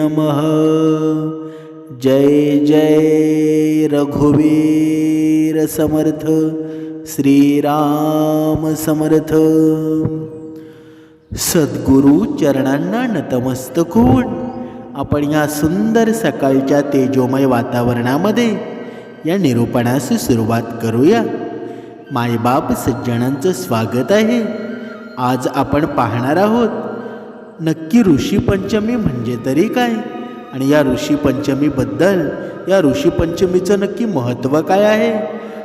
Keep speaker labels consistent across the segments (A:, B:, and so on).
A: नमः। जय जय रघुवीर समर्थ श्रीराम समर्थ। सद्गुरु चरणांना नतमस्तक होऊन आपण या सुंदर सकाळच्या तेजोमय वातावरणामध्ये या निरूपणास सुरुवात करूया. मायबाप सज्जनांचं स्वागत आहे. आज आपण पाहणार आहोत नक्की ऋषीपंचमी म्हणजे तरी काय? आणि या ऋषीपंचमीबद्दल या ऋषीपंचमीचं नक्की महत्त्व काय आहे?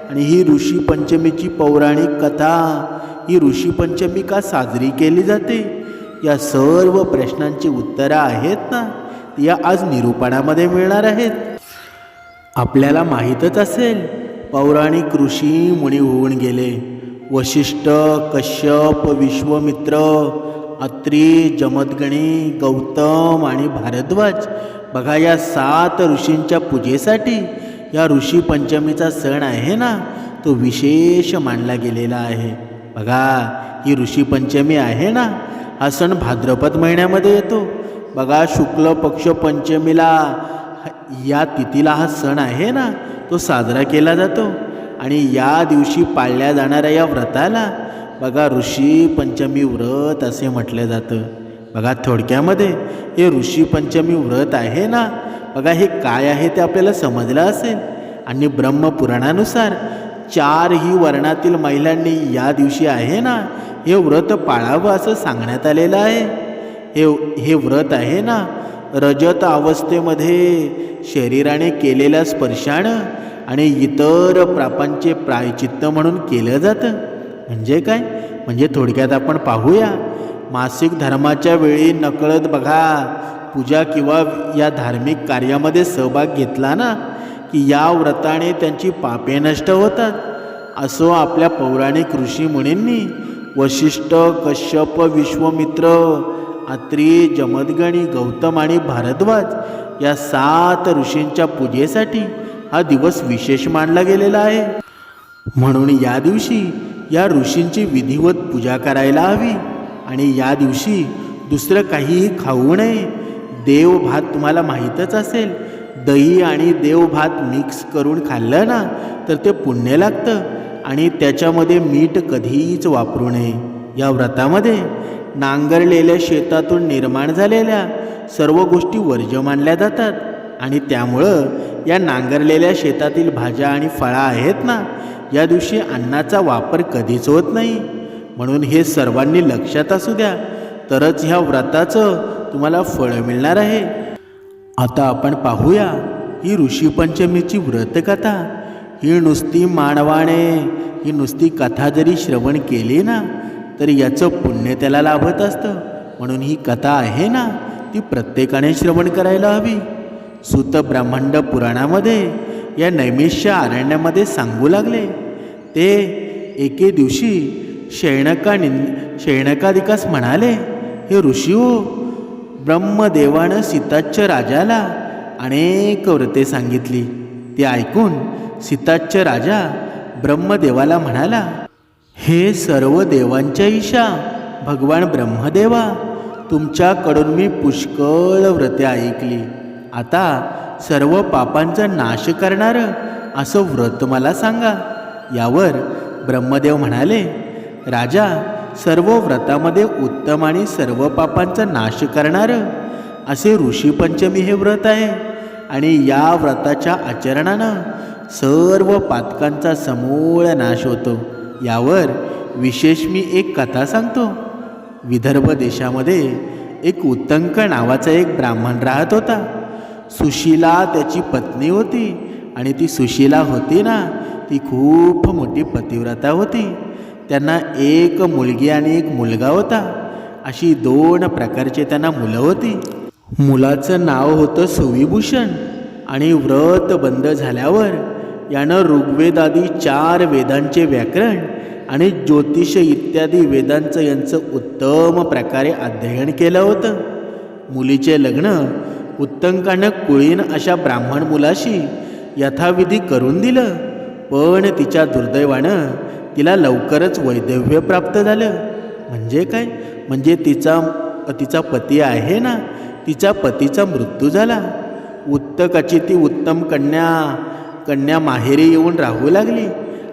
A: आणि ही ऋषीपंचमीची पौराणिक कथा ही ऋषीपंचमी का साजरी केली जाते? या सर्व प्रश्नांची उत्तरं आहेत ना? या आज निरूपणामध्ये मिळणार आहेत. आपल्याला माहीतच असेल पौराणिक ऋषी मुनी होऊन गेले. वशिष्ठ कश्यप विश्वमित्र अत्री जमदगणी गौतम आणि भारद्वाज. बघा या सात ऋषींच्या पूजेसाठी. या ऋषी पंचमीचा सण आहे ना तो विशेष मानला गेलेला आहे. बघा ही ऋषी पंचमी आहे ना हा सण भाद्रपद महिन्यामध्ये येतो. बघा शुक्ल पक्ष पंचमीला या तिथीला हा सण आहे ना तो साजरा केला जातो. आणि या दिवशी पाळल्या जाणाऱ्या या व्रताला बघा ऋषी पंचमी व्रत असे म्हटलं जातं. बघा थोडक्यामध्ये हे ऋषी पंचमी व्रत आहे ना? बघा हे काय आहे ते आपल्याला समजलं असेल. आणि ब्रह्मपुराणानुसार चारही वर्णातील महिलांनी या दिवशी आहे ना हे व्रत पाळावं असं सांगण्यात आलेलं आहे. हे हे व्रत आहे ना रजत अवस्थेमध्ये शरीराने केलेल्या स्पर्शानं आणि इतर प्रापांचे प्रायचित्त म्हणून केलं जातं. म्हणजे काय? म्हणजे थोडक्यात आपण पाहूया. मासिक धर्माच्या वेळी नकळत बघा पूजा किंवा या धार्मिक कार्यामध्ये सहभाग घेतला ना की या व्रताने त्यांची पापे नष्ट होतात. असो आपल्या पौराणिक ऋषी मुनींनी वशिष्ठ कश्यप विश्वमित्र अत्री जमदगणी गौतम आणि भारद्वाज या सात ऋषींच्या पूजेसाठी हा दिवस विशेष मानला गेलेला आहे. म्हणून या दिवशी या ऋषींची विधिवत पूजा करायला हवी. आणि या दिवशी दुसरं काहीही खाऊ नये. देव भात तुम्हाला माहीतच असेल. दही आणि देव भात मिक्स करून खाल्लं ना तर ते पुण्य लागतं. आणि त्याच्यामध्ये मीठ कधीच वापरू नये. या व्रतामध्ये नांगरलेल्या शेतातून निर्माण झालेल्या सर्व गोष्टी वर्ज्य मानल्या जातात. आणि त्यामुळं या नांगरलेल्या शेतातील भाज्या आणि फळं आहेत ना या दिवशी अन्नाचा वापर कधीच होत नाही. म्हणून हे सर्वांनी लक्षात असू द्या. तरच ह्या व्रताचं तुम्हाला फळं मिळणार आहे. आता आपण पाहूया ही ऋषीपंचमीची व्रतकथा. ही नुसती मानवाने ही नुसती कथा जरी श्रवण केली ना तर याचं पुण्य त्याला लाभत असतं. म्हणून ही कथा आहे ना ती प्रत्येकाने श्रवण करायला हवी. सुत ब्रह्मांड पुराणामध्ये या नैमिष्य अरण्यामध्ये सांगू लागले. ते एके दिवशी शैणका निं शैणकादिकास म्हणाले हे ऋषी हो ब्रह्मदेवानं सीताच्य राजाला अनेक व्रते सांगितली. ते ऐकून सीताच्य राजा ब्रह्मदेवाला म्हणाला हे सर्व देवांच्या ईशा भगवान ब्रह्मदेवा तुमच्याकडून मी पुष्कळ व्रते ऐकली. आता सर्व पापांचा नाश करणारं? असं व्रत मला सांगा. यावर ब्रह्मदेव म्हणाले राजा सर्व व्रतामध्ये उत्तम आणि सर्व पापांचा नाश करणारं? असे ऋषीपंचमी हे व्रत आहे. आणि या व्रताच्या आचरणानं सर्व पातकांचा समूळ नाश होतो. यावर विशेष मी एक कथा सांगतो. विदर्भ देशामध्ये एक उत्तंक नावाचा एक ब्राह्मण राहत होता. सुशीला त्याची पत्नी होती. आणि ती सुशीला होती ना ती खूप मोठी पतिव्रता होती. त्यांना एक मुलगी आणि एक मुलगा होता. अशी दोन प्रकारचे त्यांना मुलं होती. मुलाचं नाव होतं सुविभूषण आणि व्रत बंद झाल्यावर यानं ऋग्वेद आदी चार वेदांचे व्याकरण आणि ज्योतिष इत्यादी वेदांचं यांचं उत्तम प्रकारे अध्ययन केलं होतं. मुलीचे लग्न उत्तंकानं कुळीन अशा ब्राह्मण मुलाशी यथाविधी करून दिलं. पण तिच्या दुर्दैवानं तिला लवकरच वैदव्य प्राप्त झालं. म्हणजे काय? म्हणजे तिचा तिचा पती आहे ना? तिच्या पतीचा मृत्यू झाला. उत्तकाची ती उत्तम कन्या कन्या माहेरी येऊन राहू लागली.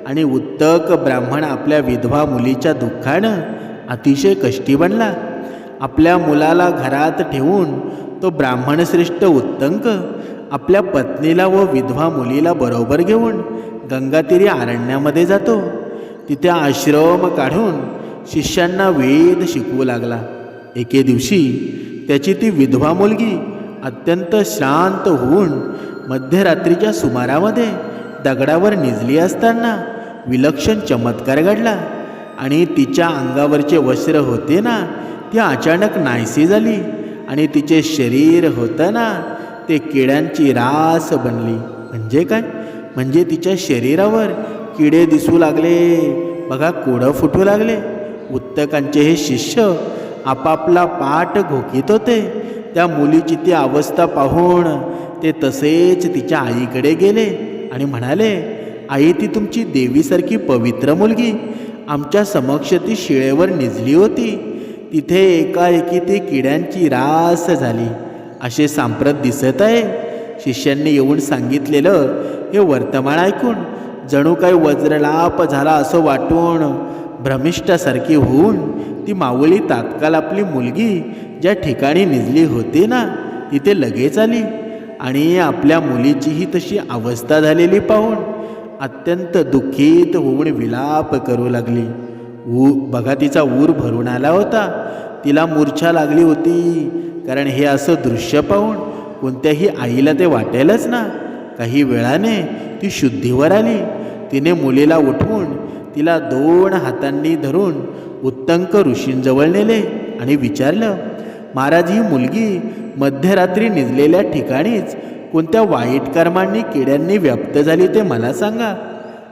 A: आणि उत्तक ब्राह्मण आपल्या विधवा मुलीच्या दुःखानं अतिशय कष्टी बनला. आपल्या मुलाला घरात ठेवून तो ब्राह्मणश्रेष्ठ उत्तंक आपल्या पत्नीला व विधवा मुलीला बरोबर घेऊन गंगातीरी अरण्यामध्ये जातो. तिथे आश्रम काढून शिष्यांना वेद शिकवू लागला. एके दिवशी त्याची ती विधवा मुलगी अत्यंत शांत होऊन मध्यरात्रीच्या सुमारामध्ये दगडावर निजली असताना विलक्षण चमत्कार घडला आणि तिच्या अंगावरचे वस्त्र होते ना ती अचानक नाहीसी झाली. आणि तिचे शरीर होतं ना ते किड्यांची रास बनली. म्हणजे काय? म्हणजे तिच्या शरीरावर किडे दिसू लागले. बघा कोडं फुटू लागले. उत्तकांचे हे शिष्य आपापला पाठ घोकीत होते. त्या मुलीची ती अवस्था पाहून ते तसेच तिच्या आईकडे गेले आणि म्हणाले आई ती तुमची देवीसारखी पवित्र मुलगी. आमच्या समक्ष ती शिळेवर निजली होती. तिथे एकाएकी ती किड्यांची रास झाली. असे सांप्रत दिसत आहे. शिष्यांनी येऊन सांगितलेलं हे वर्तमान ऐकून जणू काही वज्रलाप झाला असं वाटून भ्रमिष्ठासारखी होऊन ती माऊली तात्काळ आपली मुलगी ज्या ठिकाणी निजली होती ना तिथे लगेच आली. आणि आपल्या मुलीचीही तशी अवस्था झालेली पाहून अत्यंत दुःखित होऊन विलाप करू लागली. ऊ बघा तिचा ऊर भरून आला होता. तिला मूर्छा लागली होती. कारण हे असं दृश्य पाहून कोणत्याही आईला ते वाटेलच ना. काही वेळाने ती शुद्धीवर आली. तिने मुलीला उठवून तिला दोन हातांनी धरून उत्तंक ऋषींजवळ नेले आणि विचारलं महाराज ही मुलगी मध्यरात्री निजलेल्या ठिकाणीच कोणत्या वाईट कर्मांनी किड्यांनी व्याप्त झाली ते मला सांगा.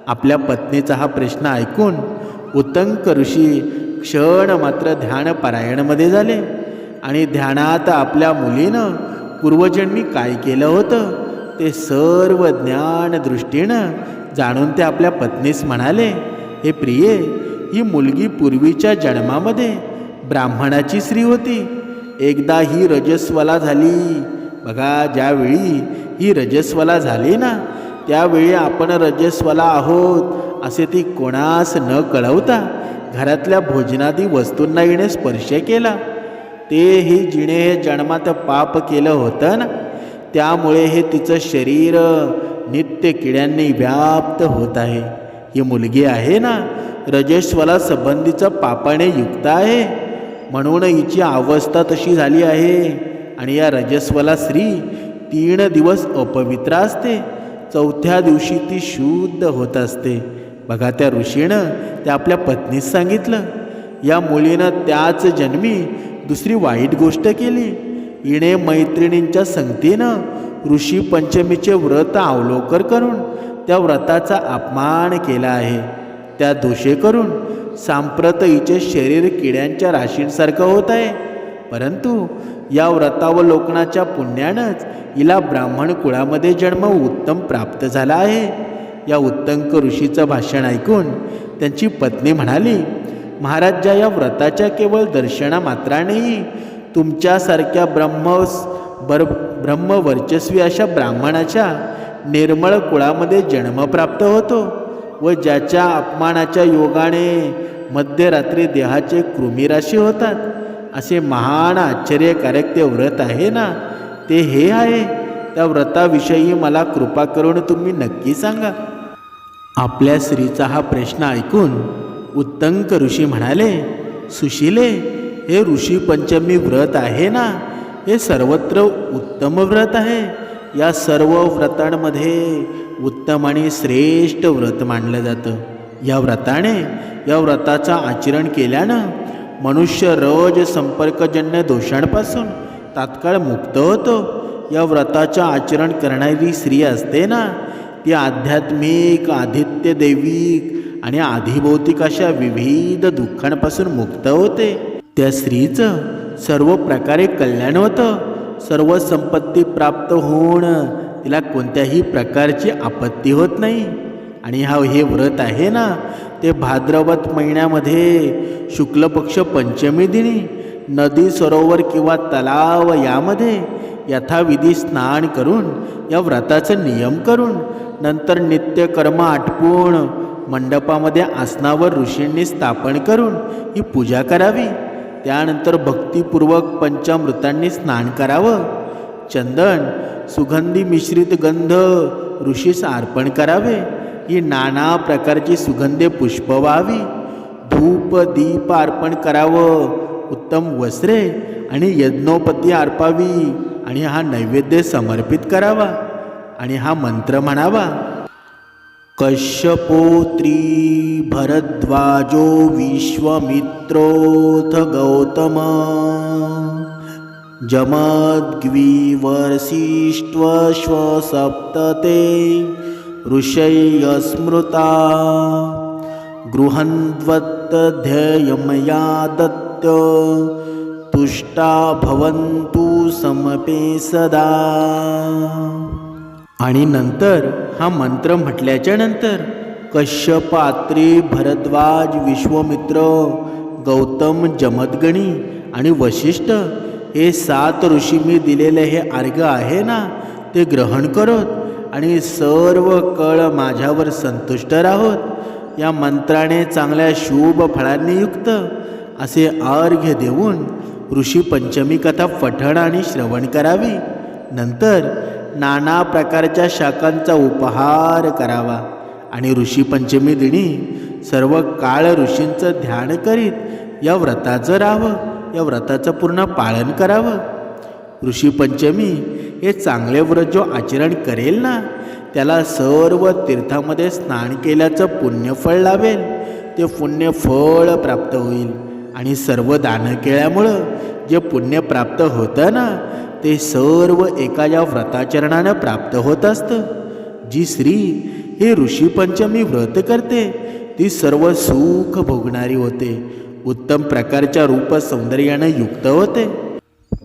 A: आपल्या पत्नीचा हा प्रश्न ऐकून उत्तंक ऋषी क्षण मात्र ध्यानपारायणमध्ये झाले. आणि ध्यानात आपल्या मुलीनं पूर्वजन्मी काय केलं होतं? ते सर्व ज्ञान दृष्टीनं जाणून ते आपल्या पत्नीस म्हणाले हे प्रिये ही मुलगी पूर्वीच्या जन्मामध्ये ब्राह्मणाची स्त्री होती. एकदा ही रजस्वला झाली. बघा ज्यावेळी ही रजस्वला झाली ना त्यावेळी आपण रजस्वला आहोत. असे ती कोणास न कळवता घरातल्या भोजनादी वस्तूंना येणे स्पर्श केला. ते जिणे जिने हे जन्मात पाप केलं होतं ना त्यामुळे हे तिचं शरीर नित्य किड्यांनी व्याप्त होत आहे. ही मुलगी आहे ना रजेश्वला संबंधीचं पापाने युक्त आहे. म्हणून हिची अवस्था तशी झाली आहे. आणि या रजस्वला स्त्री तीन दिवस अपवित्र असते. चौथ्या दिवशी ती शुद्ध होत असते. बघा त्या ऋषीनं त्या आपल्या पत्नीस सांगितलं या मुलीनं त्याच जन्मी दुसरी वाईट गोष्ट केली. इणे मैत्रिणींच्या संगतीनं ऋषी पंचमीचे व्रत अवलोकर करून त्या व्रताचा अपमान केला आहे. त्या दोषे करून सांप्रत हिचे शरीर किड्यांच्या राशींसारखं होत आहे. परंतु या व्रतावलोकनाच्या पुण्यानंच हिला ब्राह्मण कुळामध्ये जन्म उत्तम प्राप्त झाला आहे. या उत्तंक ऋषीचं भाषण ऐकून त्यांची पत्नी म्हणाली महाराजा या व्रताच्या केवळ दर्शनामात्रानेही तुमच्यासारख्या ब्रह्म बर ब्रह्मवर्चस्वी अशा ब्राह्मणाच्या निर्मळ कुळामध्ये जन्म प्राप्त होतो व ज्याच्या अपमानाच्या योगाने मध्यरात्री देहाचे कृमिराशी होतात असे महान आश्चर्यकारक ते व्रत आहे ना? ते हे आहे त्या व्रताविषयी मला कृपा करून तुम्ही नक्की सांगा. आपल्या स्त्रीचा हा प्रश्न ऐकून उत्तंक ऋषी म्हणाले सुशिले हे ऋषी पंचमी व्रत आहे ना? हे सर्वत्र उत्तम व्रत आहे. या सर्व व्रतांमध्ये उत्तम आणि श्रेष्ठ व्रत मानलं जातं. या व्रताने या व्रताचं आचरण केल्यानं मनुष्य रोज संपर्कजन्य दोषांपासून तात्काळ मुक्त होतो. या व्रताचं आचरण करणारी स्त्री असते ना? ती आध्यात्मिक आदित्य दैविक आणि आधिभौतिक अशा विविध दुःखांपासून मुक्त होते. त्या स्त्रीचं सर्व प्रकारे कल्याण होतं. सर्व संपत्ती प्राप्त होऊन तिला कोणत्याही प्रकारची आपत्ती होत नाही. आणि हा हे व्रत आहे ना? ते भाद्रवत महिन्यामध्ये शुक्ल पक्ष पंचमी दिनी नदी सरोवर किंवा तलाव यामध्ये यथाविधी स्नान करून या व्रताचं नियम करून नंतर नित्यकर्म आटपून मंडपामध्ये आसनावर ऋषींनी स्थापन करून ही पूजा करावी. त्यानंतर भक्तिपूर्वक पंचामृतांनी स्नान करावं. चंदन सुगंधी मिश्रित गंध ऋषीस अर्पण करावे. ही नाना प्रकारची सुगंधे पुष्प व्हावी. धूप दीप अर्पण करावं. उत्तम वस्त्रे आणि यज्ञोपती अर्पावी. आणि हा नैवेद्य समर्पित करावा आणि हा मंत्र म्हणावा कश्यपोत्री भरद्वाजो विश्वमित्रोऽथ गौतम जमद्ग्विवर्षिष्वश्वसप्तते ऋषयस्मृता गृहन्वत्तध्येयमया दत्त तुष्टा भवंतु समपे सदा. आणि नंतर हा मंत्र म्हटल्याच्या नंतर कश्यपात्री भरद्वाज विश्वमित्र गौतम जमदगणी आणि वशिष्ठ हे सात ऋषी मी दिलेले हे अर्घ आहे ना ते ग्रहण करत आणि सर्व कळ माझ्यावर संतुष्ट राहोत. या मंत्राने चांगल्या शुभ फळांनी युक्त असे अर्घ्य देऊन ऋषी पंचमी कथा पठण आणि श्रवण करावी. नंतर नाना प्रकारच्या शाखांचा उपहार करावा. आणि ऋषी पंचमी दिनी सर्व काळ ऋषींचं ध्यान करीत या व्रताचं राहावं. या व्रताचं पूर्ण पालन करावं. ऋषी पंचमी हे चांगले व्रत जो आचरण करेल ना त्याला सर्व तीर्थामध्ये स्नान केल्याचं पुण्यफळ लाभेल. ते पुण्यफळ प्राप्त होईल. आणि सर्व दान केल्यामुळं जे पुण्य प्राप्त होतं ना ते सर्व एका या व्रताचरणानं प्राप्त होत असतं. जी स्त्री हे ऋषीपंचमी व्रत करते ती सर्व सुख भोगणारी होते. उत्तम प्रकारच्या रूप सौंदर्यानं युक्त होते.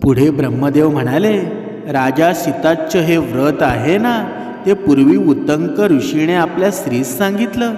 A: पुढे ब्रह्मदेव म्हणाले राजा सीताच्च हे व्रत आहे ना ते पूर्वी उत्तंक ऋषीने आपल्या स्त्रीस सांगितलं.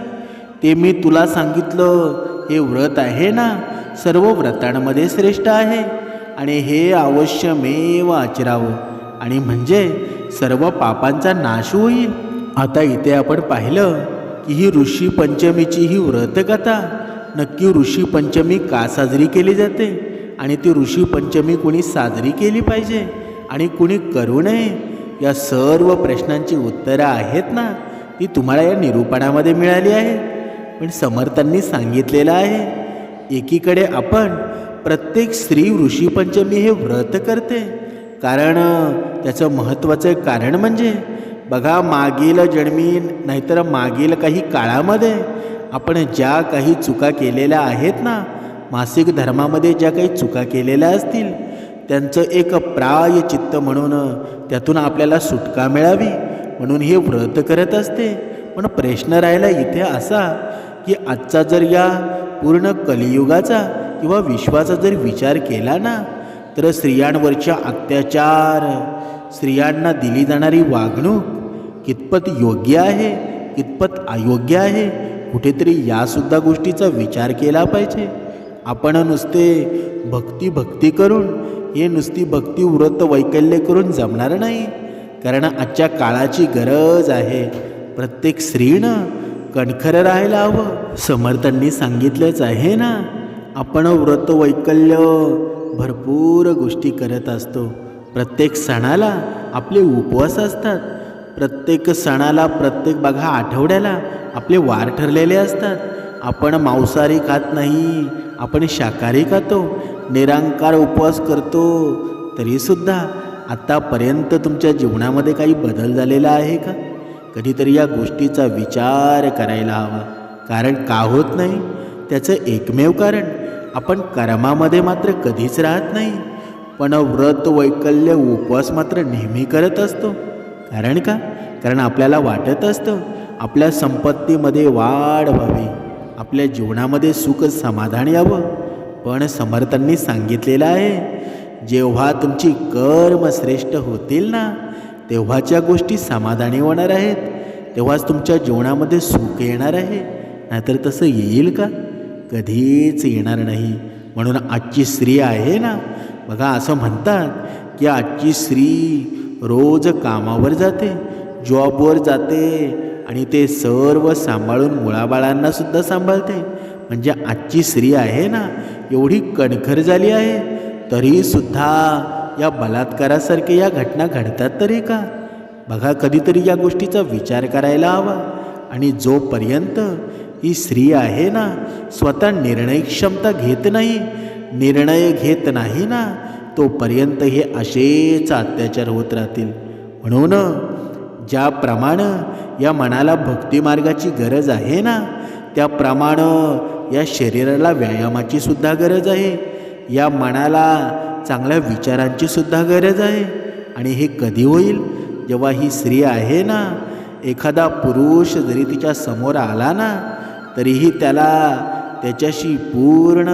A: ते मी तुला सांगितलं हे व्रत आहे ना? सर्व व्रतांमध्ये श्रेष्ठ आहे. आणि हे अवश्यमेव आचरावं. आणि म्हणजे सर्व पापांचा नाश होईल. आता इथे आपण पाहिलं की ही ऋषी पंचमीची ही व्रतकथा. नक्की ऋषी पंचमी का साजरी केली जाते? आणि ती ऋषी पंचमी कोणी साजरी केली पाहिजे? आणि कुणी करू नये? या सर्व प्रश्नांची उत्तरं आहेत ना? ती तुम्हाला या निरूपणामध्ये मिळाली आहेत. पण समर्थांनी सांगितलेलं आहे. एकीकडे आपण प्रत्येक स्त्री ऋषीपंचमी हे व्रत करते. कारण त्याचं महत्त्वाचं कारण म्हणजे बघा मागील जन्मी नाहीतर मागील काही काळामध्ये आपण ज्या काही चुका केलेल्या आहेत ना मासिक धर्मामध्ये ज्या काही चुका केलेल्या असतील त्यांचं एक प्राय चित्त म्हणून त्यातून आपल्याला सुटका मिळावी. म्हणून हे व्रत करत असते. पण प्रश्न राहिला इथे असा की आजचा जर या पूर्ण कलियुगाचा किंवा विश्वाचा जर विचार केला ना तर स्त्रियांवरच्या अत्याचार स्त्रियांना दिली जाणारी वागणूक कितपत योग्य आहे कितपत अयोग्य आहे कुठेतरी यासुद्धा गोष्टीचा विचार केला पाहिजे. आपण नुसते भक्ती भक्ती करून हे नुसती भक्ती व्रत वैकल्य करून जमणार नाही. कारण आजच्या काळाची गरज आहे. प्रत्येक स्त्रीनं कणखरं राहायला हवं. समर्थांनी सांगितलंच आहे ना? आपण व्रत वैकल्य भरपूर गोष्टी करत असतो. प्रत्येक सणाला आपले उपवास असतात. प्रत्येक सणाला प्रत्येक बघा आठवड्याला आपले वार ठरलेले असतात. आपण मांसाहारी खात नाही आपण शाकाहारी खातो निरांकार उपवास करतो तरीसुद्धा आत्तापर्यंत तुमच्या जीवनामध्ये काही बदल झालेला आहे का? कधीतरी या गोष्टीचा विचार करायला हवा. कारण का होत नाही? त्याचं एकमेव कारण आपण कर्मामध्ये मात्र कधीच राहत नाही. पण व्रत वैकल्य उपवास मात्र नेहमी करत असतो. कारण का? कारण आपल्याला वाटत असतं आपल्या संपत्तीमध्ये वाढ व्हावी. आपल्या जीवनामध्ये सुख समाधान यावं. पण समर्थांनी सांगितलेलं आहे जेव्हा तुमची कर्म श्रेष्ठ होतील ना तेव्हाच्या गोष्टी समाधानी होणार आहेत. तेव्हाच तुमच्या जीवनामध्ये सुख येणार आहे. नाहीतर तसं येईल का? कधीच येणार नाही. म्हणून आजची स्त्री आहे ना? बघा असं म्हणतात की आजची स्त्री रोज कामावर जाते जॉबवर जाते आणि ते सर्व सांभाळून मुळाबाळांना सुद्धा सांभाळते. म्हणजे आजची स्त्री आहे ना? एवढी कणखर झाली आहे. तरीसुद्धा या बलात्कारासारखे या घटना घडतात तरी का? बघा कधीतरी या गोष्टीचा विचार करायला हवा. आणि जोपर्यंत ही स्त्री आहे ना स्वतः निर्णय क्षमता घेत नाही निर्णय घेत नाही ना तोपर्यंत हे असेच अत्याचार होत राहतील. म्हणून ज्याप्रमाणे या मनाला भक्तिमार्गाची गरज आहे ना त्याप्रमाणे या शरीराला व्यायामाची सुद्धा गरज आहे. या मनाला चांगल्या विचारांची सुद्धा गरज आहे. आणि हे कधी होईल? जेव्हा ही स्त्री आहे ना एखादा पुरुष जरी तिच्या समोर आला ना तरीही त्याला त्याच्याशी पूर्ण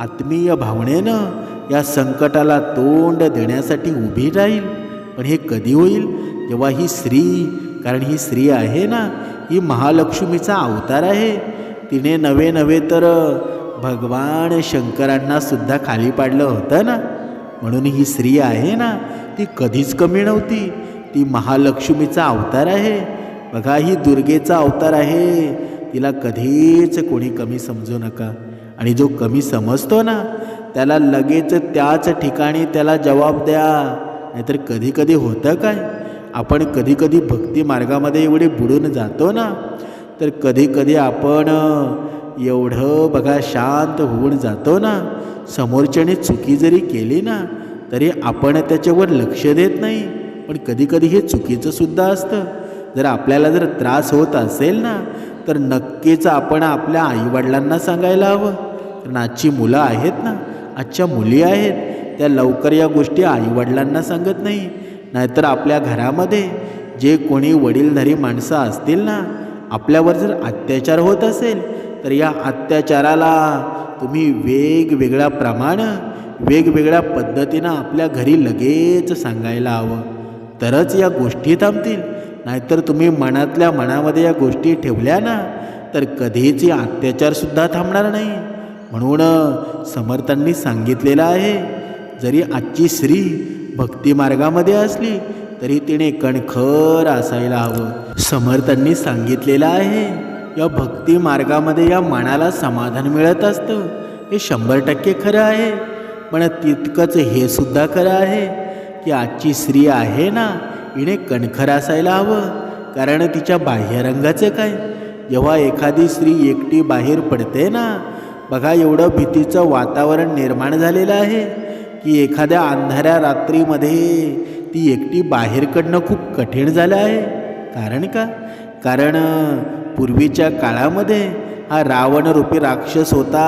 A: आत्मीय भावनेनं या संकटाला तोंड देण्यासाठी उभी राहील. पण हे कधी होईल? जेव्हा ही स्त्री कारण ही स्त्री आहे ना ही महालक्ष्मीचा अवतार आहे. तिने नवे नवे तर भगवान शंकरांना सुद्धा खाली पाडलं होतं ना. म्हणून ही स्त्री आहे ना ती कधीच कमी नव्हती. ती महालक्ष्मीचा अवतार आहे. बघा ही दुर्गेचा अवतार आहे. तिला कधीच कोणी कमी समजू नका. आणि जो कमी समजतो ना त्याला लगेच त्याच ठिकाणी त्याला जबाब द्या. नाहीतर कधी कधी होतं काय? आपण कधी कधी भक्ती मार्गामध्ये एवढे बुडून जातो ना तर कधी कधी आपण एवढं बघा शांत होऊन जातो ना. समोरच्याने चुकी जरी केली ना तरी आपण त्याच्यावर लक्ष देत नाही. पण कधीकधी हे चुकीचं सुद्धा असतं. जर आपल्याला जर त्रास होत असेल ना तर नक्कीच आपण आपल्या आईवडिलांना सांगायला हवं. कारण आजची मुलं आहेत ना आजच्या मुली आहेत त्या लवकर या गोष्टी आईवडिलांना सांगत नाही. नाहीतर आपल्या घरामध्ये जे कोणी वडीलधारी माणसं असतील ना आपल्यावर जर अत्याचार होत असेल तर या अत्याचाराला तुम्ही वेगवेगळ्या प्रमाण वेगवेगळ्या पद्धतीनं आपल्या घरी लगेच सांगायला हवं. तरच या गोष्टी थांबतील. नाहीतर तुम्ही मनातल्या मनामध्ये या गोष्टी ठेवल्या ना तर कधीच या अत्याचारसुद्धा थांबणार नाही. म्हणून समर्थांनी सांगितलेलं आहे जरी आजची स्त्री भक्तिमार्गामध्ये असली तरी तिने कणखर असायला हवं. समर्थांनी सांगितलेलं आहे या भक्ती मार्गामध्ये या मनाला समाधान मिळत असतं. हे शंभर टक्के खरं आहे. पण तितकंच हे सुद्धा खरं आहे की आजची स्त्री आहे ना हिने कणखर असायला हवं. कारण तिच्या बाह्यरंगाचं काय? जेव्हा एखादी स्त्री एकटी बाहेर पडते ना बघा एवढं भीतीचं वातावरण निर्माण झालेलं आहे की एखाद्या अंधाऱ्या रात्रीमध्ये ती एकटी बाहेर काढणं खूप कठीण झालं आहे. कारण का? कारण पूर्वीच्या काळामध्ये हा रावणरूपी राक्षस होता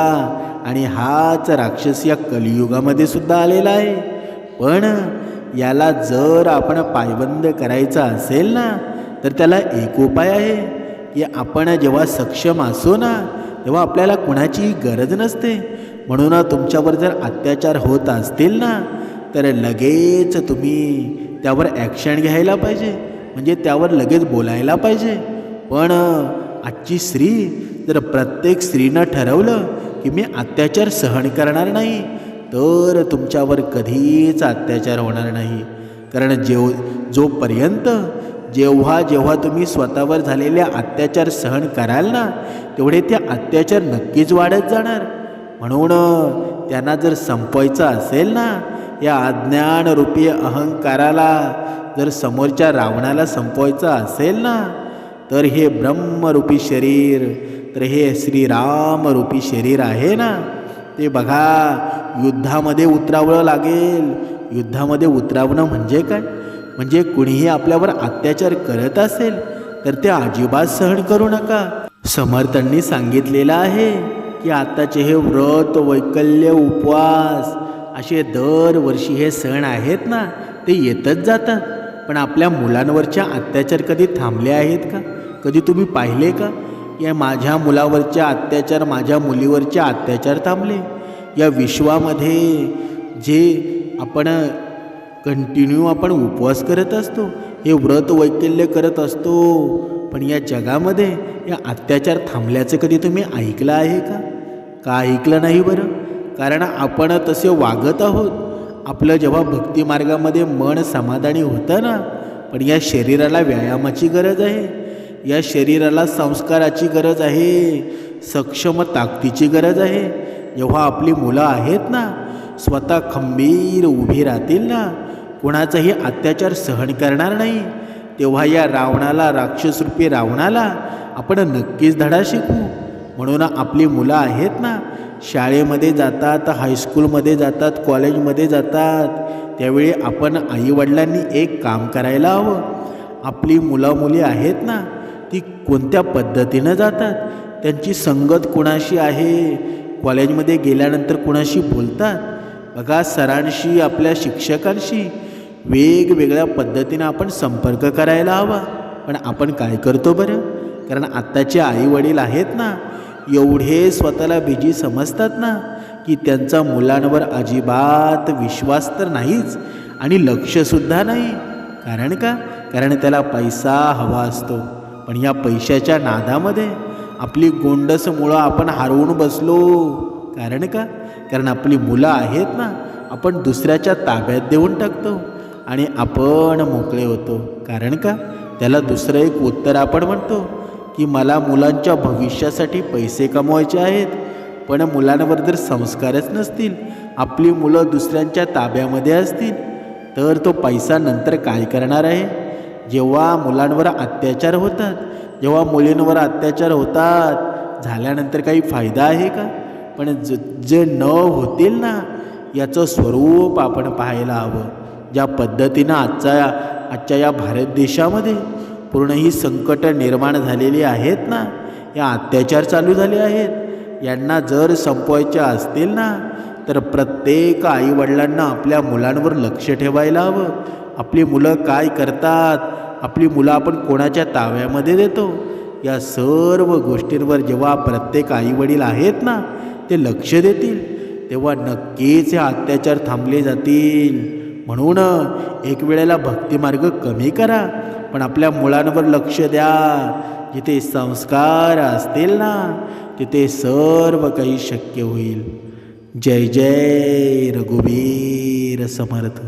A: आणि हाच राक्षस या कलियुगामध्ये सुद्धा आलेला आहे. पण याला जर आपण पायबंद करायचा असेल ना तर त्याला एक उपाय आहे की आपण जेव्हा सक्षम असो ना तेव्हा आपल्याला कुणाचीही गरज नसते. म्हणून तुमच्यावर जर अत्याचार होत असतील ना तर लगेच तुम्ही त्यावर ॲक्शन घ्यायला पाहिजे. म्हणजे त्यावर लगेच बोलायला पाहिजे. पण आजची स्त्री जर प्रत्येक स्त्रीनं ठरवलं की मी अत्याचार सहन करणार नाही तर तुमच्यावर कधीच अत्याचार होणार नाही. कारण जेव जोपर्यंत जेव्हा जेव्हा तुम्ही स्वतःवर झालेल्या अत्याचार सहन कराल ना तेवढे ते अत्याचार नक्कीच वाढत जाणार. म्हणून त्यांना जर संपवायचं असेल ना या अज्ञानरूपी अहंकाराला जर समोरच्या रावणाला संपवायचं असेल ना तर हे ब्रह्मरूपी शरीर तर हे श्रीरामरूपी शरीर आहे ना? ते बघा युद्धामध्ये उतरावं लागेल. युद्धामध्ये उतरावणं म्हणजे काय? म्हणजे कुणीही आपल्यावर अत्याचार करत असेल तर ते अजिबात सहन करू नका. समर्थांनी सांगितलेलं आहे की आत्ताचे हे व्रत वैकल्य उपवास असे दरवर्षी हे सण आहेत ना ते येतच जातात. पण आपल्या मुलांवरच्या अत्याचार कधी थांबले आहेत का? कधी तुम्ही पाहिले का? या माझ्या मुलावरच्या अत्याचार माझ्या मुलीवरचे अत्याचार थांबले? या विश्वामध्ये जे आपण कंटिन्यू आपण उपवास करत असतो हे व्रत वैकल्य करत असतो पण या जगामध्ये या अत्याचार थांबल्याचं कधी तुम्ही ऐकलं आहे का? का ऐकलं नाही बरं? कारण आपण तसे वागत आहोत. आपलं जेव्हा भक्तिमार्गामध्ये मन समाधानी होतं ना पण या शरीराला व्यायामाची गरज आहे या शरीराला संस्काराची गरज आहे सक्षम ताकदीची गरज आहे. जेव्हा आपली मुलं आहेत ना स्वतः खंबीर उभी राहतील ना कुणाचाही अत्याचार सहन करणार नाही. तेव्हा या रावणाला राक्षसरूपी रावणाला आपण नक्कीच धडा शिकू. म्हणून आपली मुलं आहेत ना शाळेमध्ये जातात हायस्कूलमध्ये जातात कॉलेजमध्ये जातात त्यावेळी आपण आईवडिलांनी एक काम करायला हवं. आपली मुलामुली आहेत ना ती कोणत्या पद्धतीनं जातात? त्यांची संगत कुणाशी आहे? कॉलेजमध्ये गेल्यानंतर कुणाशी बोलतात? बघा सरांशी आपल्या शिक्षकांशी वेगवेगळ्या पद्धतीनं आपण संपर्क करायला हवा. पण आपण काय करतो बरं? कारण आत्ताचे आईवडील आहेत ना एवढे स्वतःला बिजी समजतात ना की त्यांचा मुलांवर अजिबात विश्वास तर नाहीच आणि लक्षसुद्धा नाही. कारण का? कारण त्याला पैसा हवा असतो. पण या पैशाच्या नादामध्ये आपली गोंडस मुळं आपण हरवून बसलो. कारण का? कारण आपली मुलं आहेत ना आपण दुसऱ्याच्या ताब्यात देऊन टाकतो आणि आपण मोकळे होतो. कारण का? त्याला दुसरं एक उत्तर आपण म्हणतो. की मला मुलांच्या भविष्यासाठी पैसे कमवायचे आहेत. पण मुलांवर जर संस्कारच नसतील आपली मुलं दुसऱ्यांच्या ताब्यामध्ये असतील तर तो पैसा नंतर काय करणार आहे? जेव्हा मुलांवर अत्याचार होतात जेव्हा मुलींवर अत्याचार होतात झाल्यानंतर काही फायदा आहे का? पण ज जे न होतील ना याचं स्वरूप आपण पाहायला हवं. ज्या पद्धतीनं आजच्या आजच्या या भारत देशामध्ये पूर्ण ही संकटं निर्माण झालेली आहेत ना? या अत्याचार चालू झाले आहेत. यांना जर संपवायचे असतील ना तर प्रत्येक आईवडिलांना आपल्या मुलांवर लक्ष ठेवायला हवं. आपली मुलं काय करतात? आपली मुलं आपण कोणाच्या ताव्यामध्ये देतो? या सर्व गोष्टींवर जेव्हा प्रत्येक आईवडील आहेत ना ते लक्ष देतील. तेव्हा नक्कीच हे अत्याचार थांबले जातील. म्हणून एक वेळेला भक्तिमार्ग कमी करा. पण आपल्या मुलांवर लक्ष द्या. जिथे संस्कार असतील ना तिथे सर्व काही शक्य होईल. जय जय रघुवीर समर्थ.